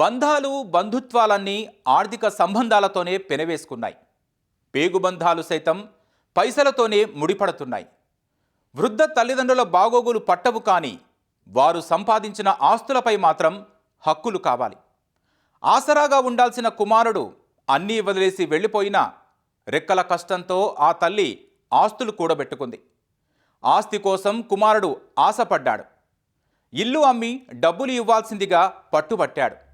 బంధాలు బంధుత్వాలన్నీ ఆర్థిక సంబంధాలతోనే పెనవేసుకున్నాయి. పేగుబంధాలు సైతం పైసలతోనే ముడిపడుతున్నాయి. వృద్ధ తల్లిదండ్రుల బాగోగులు పట్టవు కానీ వారు సంపాదించిన ఆస్తులపై మాత్రం హక్కులు కావాలి. ఆసరాగా ఉండాల్సిన కుమారుడు అన్నీ వదిలేసి వెళ్ళిపోయినా రెక్కల కష్టంతో ఆ తల్లి ఆస్తులు కూడబెట్టుకుంది. ఆస్తి కోసం కుమారుడు ఆశపడ్డాడు. ఇల్లు అమ్మి డబ్బులు ఇవ్వాల్సిందిగా పట్టుబట్టాడు.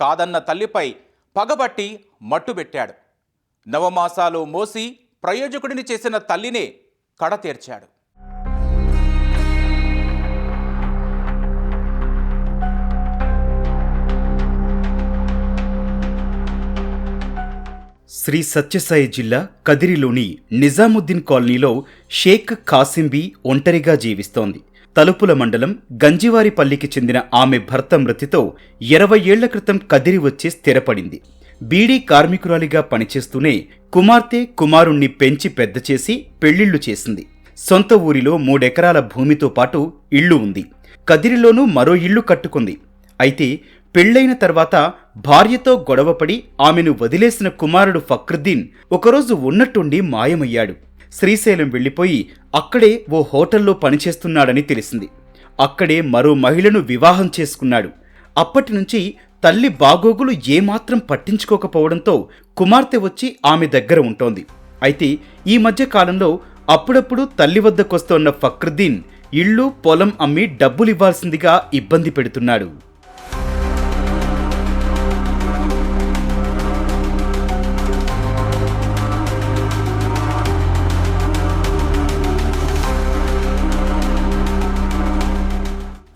కాదన్న తల్లిపై పగబట్టి మట్టుబెట్టాడు. నవమాసాలు మోసి ప్రయోజకుడిని చేసిన తల్లినే కడతీర్చాడు శ్రీ సత్యసాయి జిల్లా కదిరిలోని నిజాముద్దీన్ కాలనీలో షేక్ కాసింబీ ఒంటరిగా జీవిస్తోంది. తలుపుల మండలం గంజివారిపల్లికి చెందిన ఆమె భర్త మృతితో ఇరవై ఏళ్ళ క్రితం కదిరి వచ్చి స్థిరపడింది. బీడీ కార్మికురాలిగా పనిచేస్తూనే కుమార్తె కుమారుణ్ణి పెంచి పెద్ద చేసి పెళ్ళిళ్ళు చేసింది. సొంత ఊరిలో మూడెకరాల భూమితో పాటు ఇల్లు ఉంది. కదిరిలోనూ మరో ఇల్లు కట్టుకుంది. అయితే పెళ్ళైన తర్వాత భార్యతో గొడవపడి ఆమెను వదిలేసిన కుమారుడు ఫక్రుద్దీన్ ఒకరోజు ఉన్నట్టుండి మాయమయ్యాడు. శ్రీశైలం వెళ్ళిపోయి అక్కడే ఓ హోటల్లో పనిచేస్తున్నాడని తెలిసింది. అక్కడే మరో మహిళను వివాహం చేసుకున్నాడు. అప్పటి నుంచి తల్లి బాగోగులు ఏమాత్రం పట్టించుకోకపోవడంతో కుమార్తె వచ్చి ఆమె దగ్గర ఉంటోంది. అయితే ఈ మధ్య కాలంలో అప్పుడప్పుడు తల్లి వద్దకొస్తోన్న ఫక్రుద్దీన్ ఇళ్ళు పొలం అమ్మి డబ్బులివ్వాల్సిందిగా ఇబ్బంది పెడుతున్నాడు.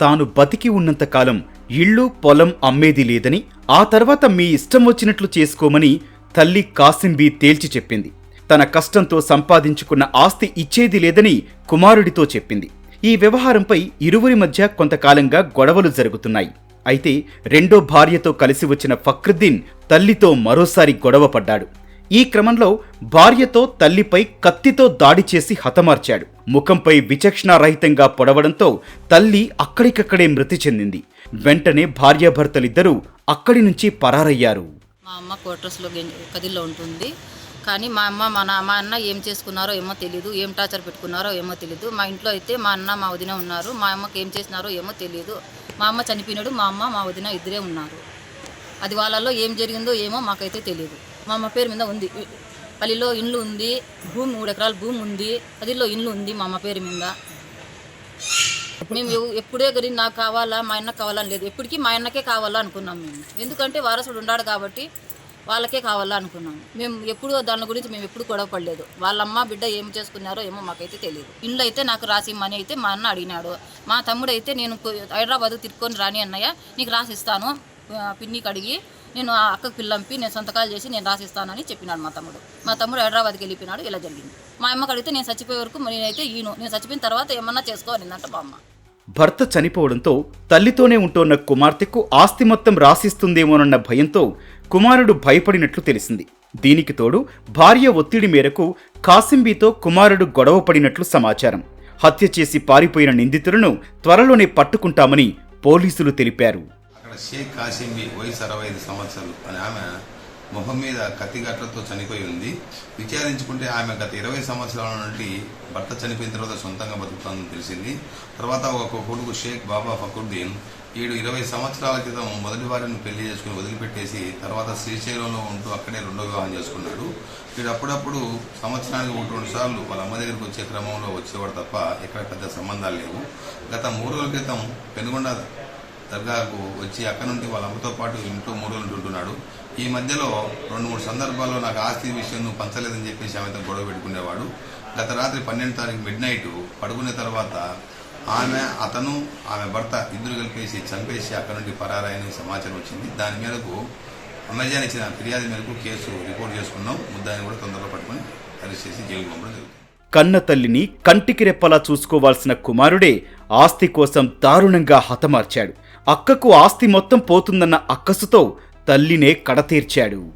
తాను బతికి ఉన్నంతకాలం ఇళ్ళు పొలం అమ్మేది లేదని ఆ తర్వాత మీ ఇష్టం వచ్చినట్లు చేసుకోమని తల్లి కాసింబీ తేల్చి చెప్పింది. తన కష్టంతో సంపాదించుకున్న ఆస్తి ఇచ్చేది లేదని కుమారుడితో చెప్పింది. ఈ వ్యవహారంపై ఇరువురి మధ్య కొంతకాలంగా గొడవలు జరుగుతున్నాయి. అయితే రెండో భార్యతో కలిసి వచ్చిన ఫక్రుద్దీన్ తల్లితో మరోసారి గొడవ పడ్డాడు ఈ క్రమంలో భార్యతో తల్లిపై కత్తితో దాడి చేసి హతమార్చాడు. ముఖంపై విచక్షణారహితంగా పొడవడంతో తల్లి అక్కడికక్కడే మృతి చెందింది. వెంటనే భార్యాభర్తలిద్దరూ అక్కడి నుంచి పరారయ్యారు. మా అమ్మ క్వార్టర్స్లో గదిలో ఉంటుంది. కానీ మా అమ్మ మా నా మా అన్న ఏం చేసుకున్నారో ఏమో తెలియదు ఏం టార్చర్ పెట్టుకున్నారో ఏమో తెలియదు మా ఇంట్లో అయితే మా అన్న మా వదిన ఉన్నారు. మా అమ్మకి ఏం చేసినారో ఏమో తెలియదు మా అమ్మ చనిపోయినాడు మా అమ్మ మా వదిన ఇద్దరే ఉన్నారు. అది వాళ్ళలో ఏం జరిగిందో ఏమో మాకైతే తెలియదు మా అమ్మ పేరు మీద ఉంది. పల్లిలో ఇండ్లు ఉంది భూమి మూడు ఎకరాల భూమి ఉంది పదిలో ఇండ్లు ఉంది మా అమ్మ పేరు మీద. మేము ఎప్పుడే కానీ నాకు కావాలా మా అన్నకు కావాలని లేదు. ఎప్పటికీ మా అన్నకే కావాలా అనుకున్నాం మేము. ఎందుకంటే వారసుడు ఉన్నాడు కాబట్టి వాళ్ళకే కావాలా అనుకున్నాం. మేము ఎప్పుడు దాని గురించి మేము ఎప్పుడు గొడవ పడలేదు. వాళ్ళమ్మ బిడ్డ ఏం చేసుకున్నారో ఏమో మాకైతే తెలియదు. ఇండ్లు అయితే నాకు రాసి మనీ అయితే మా అన్న అడిగినాడు. మా తమ్ముడు అయితే నేను హైదరాబాద్ తిరుక్కొని రాని అన్నయ్య నీకు రాసిస్తాను పిన్నికి అడిగి నేను ఆ అక్కకు పిల్లంపి నేను సంతకాలు చేసి నేను రాసిస్తానని చెప్పినాడు మా తమ్ముడు. మా తమ్ముడు హైదరాబాద్కి వెళ్ళిపోయినాడు ఇలా జరిగింది. మా అమ్మకి అడిగితే నేను చచ్చిపోయే వరకు నేనైతే ఈను నేను చచ్చిపోయిన తర్వాత ఏమన్నా చేసుకోవాలిందంట మా అమ్మ. భర్త చనిపోవడంతో తల్లితోనే ఉంటోన్న కుమార్తెకు ఆస్తి మొత్తం రాసిస్తుందేమోనన్న భయంతో కుమారుడు భయపడినట్లు తెలిసింది. దీనికి తోడు భార్య ఒత్తిడి మేరకు కాసింబీతో కుమారుడు గొడవ పడినట్లు సమాచారం. హత్య చేసి పారిపోయిన నిందితులను త్వరలోనే పట్టుకుంటామని పోలీసులు తెలిపారు. షేక్ కాసింబి వయసు అరవై ఐదు సంవత్సరాలు. అని ఆమె ముఖం మీద కత్తిగట్లతో చనిపోయి ఉంది. విచారించుకుంటే ఆమె గత ఇరవై సంవత్సరాల నుండి భర్త చనిపోయిన తర్వాత సొంతంగా బతుకుతుందని తెలిసింది. తర్వాత ఒక కొడుకు షేక్ బాబా ఫకుద్దీన్ ఈడు ఇరవై సంవత్సరాల క్రితం మొదటి వారిని పెళ్ళి చేసుకుని వదిలిపెట్టేసి తర్వాత శ్రీశైలంలో ఉంటూ అక్కడే రెండో వివాహం చేసుకున్నాడు. వీడు అప్పుడప్పుడు సంవత్సరానికి ఒకటి రెండు సార్లు వాళ్ళ అమ్మ దగ్గరికి వచ్చే క్రమంలో వచ్చేవాడు తప్ప ఎక్కడ పెద్ద సంబంధాలు లేవు. గత మూడు రోజుల క్రితం పెనుగొండ దర్గాకు వచ్చి అక్కడ నుండి వాళ్ళ అమ్మతో పాటు ఇంట్లో మూడు రోజులు ఉంటున్నాడు. ఈ మధ్యలో రెండు మూడు సందర్భాల్లో నాకు ఆస్తి విషయం నువ్వు పంచలేదని చెప్పేసి ఆమెతో గొడవ పెట్టుకునేవాడు. గత రాత్రి పన్నెండు తారీఖు మిడ్ నైట్ పడుకునే తర్వాత ఆమె అతను ఆమె భర్త ఇద్దరు కలిపేసి చంపేసి అక్కడ నుండి పరారాయని సమాచారం వచ్చింది. దాని మేరకు అమెజాన్ ఇచ్చిన ఫిర్యాదు మేరకు కేసు రిపోర్ట్ చేసుకున్నాం. ముద్దాయిని కూడా తొందరలో పట్టుకుని అరెస్ట్ చేసి జైలు పంపడం జరుగుతుంది. కన్న తల్లిని కంటికి రెప్పలా చూసుకోవాల్సిన కుమారుడే ఆస్తి కోసం దారుణంగా హతమార్చాడు. అక్కకు ఆస్తి మొత్తం పోతుందన్న అక్కసుతో తల్లినే కడతీర్చాడు.